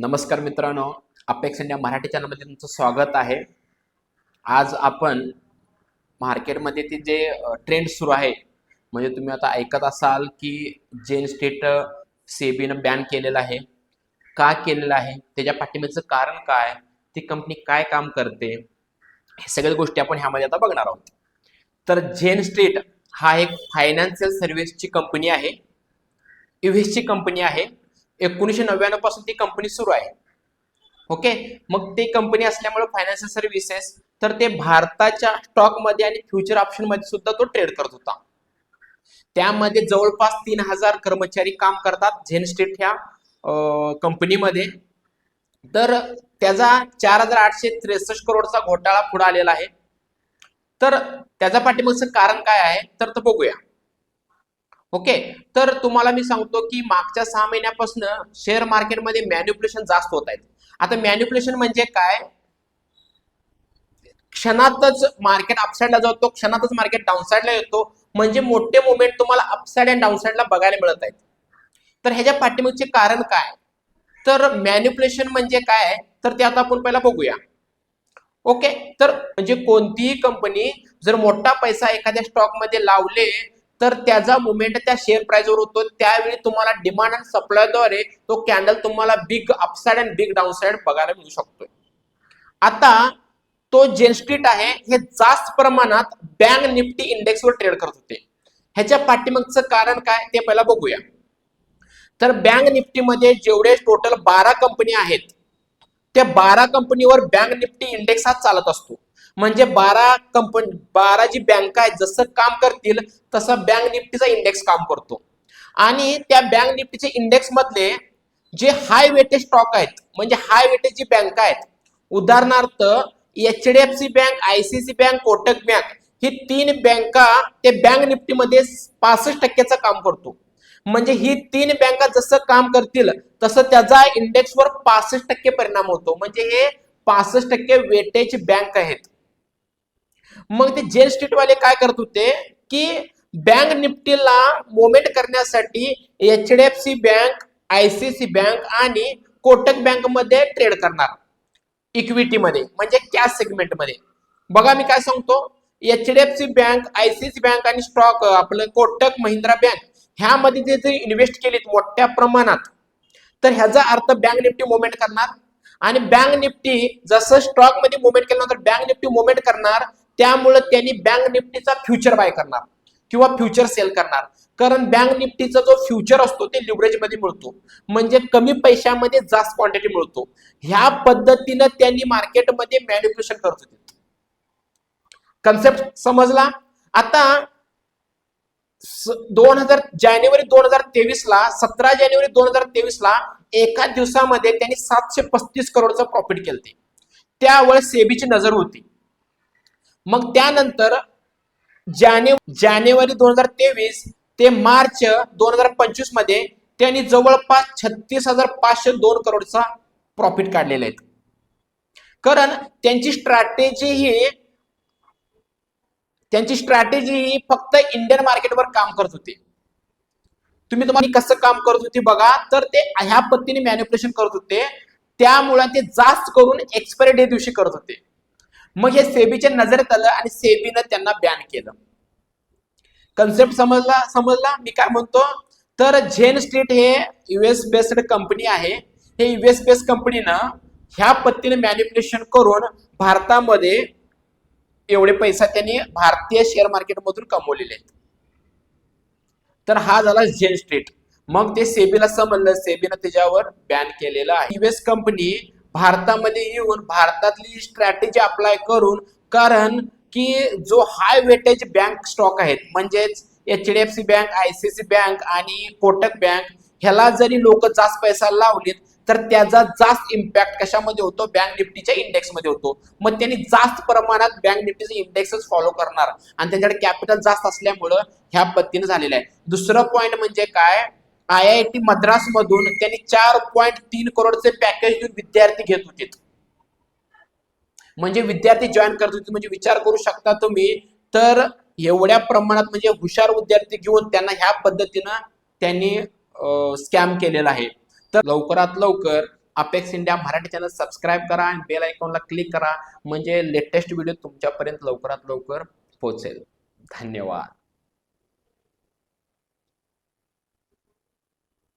नमस्कार मित्रांनो apex India Marathi चॅनलमध्ये तुमचं स्वागत आहे. आज आपण मार्केटमध्ये ते जे ट्रेंड सुरू आहे म्हणजे तुम्ही आता ऐकत असाल की जेन स्टेट सेबीनं बॅन केलेलं आहे का केलेलं आहे त्याच्या पाठिंब्याचं कारण काय ती कंपनी काय काम करते हे सगळ्या गोष्टी आपण ह्यामध्ये आता बघणार आहोत. तर जेन स्ट्रीट हा एक फायनान्शियल सर्व्हिसची कंपनी आहे ची कंपनी आहे एकोणीसशे नव्याण्णवपासून ती कंपनी सुरू आहे. ओके मग ती कंपनी असल्यामुळे फायनान्शियल सर्व्हिसेस तर ते भारताच्या स्टॉकमध्ये आणि फ्युचर ऑप्शनमध्ये सुद्धा तो ट्रेड करत होता. त्यामध्ये जवळपास तीन हजार कर्मचारी काम करतात झेन स्टेट ह्या कंपनीमध्ये तर त्याचा चार हजार आठशे त्रेसष्ट करोडचा घोटाळा पुढे आलेला आहे. तर त्याचा पाठीमागचं कारण काय आहे? तर तो बघूया. ओके? तर तुम्हाला मी सांगतो की मागच्या सहा महिन्यापासून शेअर मार्केटमध्ये मॅन्युप्युलेशन जास्त होत आहेत. आता मॅन्युप्युलेशन म्हणजे काय? क्षणातच मार्केट अपसाईडला जातो क्षणातच मार्केट डाऊनसाईडला येतो. म्हणजे मोठे मुवमेंट तुम्हाला अपसाईड अँड डाऊनसाईडला बघायला मिळत आहेत. तर ह्याच्या पाठीमागचे कारण काय? तर मॅन्युप्युलेशन म्हणजे काय? तर ते आता आपण पहिला बघूया. ओके? तर म्हणजे कोणतीही कंपनी जर मोठा पैसा एखाद्या स्टॉकमध्ये लावले तर त्याचा मुवमेंट त्या शेअर प्राइसवर होतो. त्यावेळी तुम्हाला डिमांड अँड सप्लायद्वारे तो कॅन्डल तुम्हाला big upside and big downside बघायला मिळू शकतोय. आता तो जेनस्ट्रीट आहे हे जास्त प्रमाणात बँक निफ्टी इंडेक्सवर ट्रेड करत होते. ह्याच्या पाठीमागचं कारण काय ते पहिला बघूया. तर बँक निफ्टीमध्ये जेवढे टोटल बारा कंपनी आहेत त्या बारा कंपनीवर बँक निफ्टी इंडेक्स हा चालत असतो. म्हणजे बारा कंपनी बारा जी बँक आहेत जसं काम करतील तसं बँक निफ्टीचा इंडेक्स काम करतो. आणि त्या बँक निफ्टीचे इंडेक्स मधले जे हाय वेटेज स्टॉक आहेत म्हणजे हाय वेटेज जी बँक आहेत उदाहरणार्थ H D F C bank ICICI bank Kotak bank ही तीन बँका ते बँक निफ्टीमध्ये पासष्ट टक्क्याचं काम करतो. म्हणजे ही तीन बँका जसं काम करतील तसं त्याचा इंडेक्सवर पासष्ट टक्के परिणाम होतो. म्हणजे हे पासष्ट टक्के वेटेज बँक आहेत. मग ते जेल स्ट्रीटवाले काय करत होते की बँक निफ्टीला मोमेंट करण्यासाठी H D F C bank ICICI bank आणि कोटक बँकमध्ये ट्रेड करणार. इक्विटीमध्ये म्हणजे कॅश सेगमेंटमध्ये बघा मी काय सांगतो. H D F C bank ICICI bank आणि स्टॉक आपलं कोटक महिंद्रा बँक ह्यामध्ये जे जर इन्व्हेस्ट केलीत मोठ्या प्रमाणात तर ह्याचा अर्थ बँक निफ्टी मुवमेंट करणार. आणि बँक निफ्टी जसं स्टॉकमध्ये मुवमेंट केल्यानंतर बँक निफ्टी मुवमेंट करणार त्यामुळे त्यांनी बँक निफ्टीचा फ्युचर बाय करणार किंवा फ्युचर सेल करणार. कारण बँक निफ्टीचा जो फ्युचर असतो ते लिव्हरेजमध्ये मिळतो. म्हणजे कमी पैशामध्ये जास्त क्वांटिटी मिळतो. ह्या पद्धतीनं त्यांनी मार्केटमध्ये मॅन्युप्युलेशन करत होते. कन्सेप्ट समजला? आता दोन हजार जानेवारी दोन हजार तेवीस ला सतरा जानेवारी दोन हजार तेवीस ला एका दिवसामध्ये त्यांनी सातशे पस्तीस करोडचं प्रॉफिट केलं त्यावेळेस सेबीची नजर होती. मग त्यानंतर जाने जानेवारी दोन हजार तेवीस ते मार्च दोन हजार पंचवीसमध्ये त्यांनी जवळपास छत्तीस हजार पाचशे दोन करोडचा प्रॉफिट काढलेला आहे कारण त्यांची स्ट्रॅटेजी ही त्यांची स्ट्रॅटेजी ही फक्त इंडियन मार्केटवर काम करत होती. तुम्ही तुम्हाला कसं काम करत होती बघा तर ते ह्या पद्धतीने मॅन्युप्युलेशन करत होते. त्यामुळे ते जास्त करून एक्सपायरी डे दिवशी करत होते. मग हे सेबीच्या नजरेत आलं आणि सेबीनं त्यांना बॅन केलं. कन्सेप्ट समजला? समजला? मी काय म्हणतो? तर झेन स्ट्रीट हे युएस बेस्ड कंपनी आहे. हे युएस बेस्ड कंपनीनं ह्या पद्धतीने मॅन्युप्युलेशन करून भारतामध्ये एवढे पैसा त्यांनी भारतीय शेअर मार्केटमधून कमवलेले आहेत. तर हा झाला झेन स्ट्रीट मग ते सेबीला समजलं. सेबीनं त्याच्यावर बॅन केलेलं आहे. युएस कंपनी भारतामध्ये येऊन भारतातली स्ट्रॅटेजी अप्लाय करून कारण की जो हाय वेटेज बँक स्टॉक आहेत म्हणजेच H D F C bank ICICI bank आणि कोटक बँक ह्याला जरी लोक जास्त पैसा लावलेत तर त्याचा जास्त इम्पॅक्ट कशामध्ये होतो? बँक निफ्टीच्या इंडेक्समध्ये होतो. मग त्यांनी जास्त प्रमाणात बँक निफ्टीचे इंडेक्सच फॉलो करणार. आणि त्यांच्याकडे कॅपिटल जास्त असल्यामुळं ह्या पद्धतीने झालेलं आहे. दुसरं पॉईंट म्हणजे काय? आय आय टी मद्रास मधून त्यांनी चार पॉईंट तीन करोडचे पॅकेज देऊन विद्यार्थी घेत होते. म्हणजे विद्यार्थी जॉईन करत होते म्हणजे विचार करू शकता तुम्ही तर एवढ्या प्रमाणात म्हणजे हुशार विद्यार्थी घेऊन त्यांना ह्या पद्धतीनं त्यांनी स्कॅम केलेला आहे. तर लवकरात लवकर Apex India Marathi channel subscribe करा आणि बेल आयकॉनला क्लिक करा म्हणजे लेटेस्ट व्हिडिओ तुमच्यापर्यंत लवकरात लवकर पोहोचेल. धन्यवाद.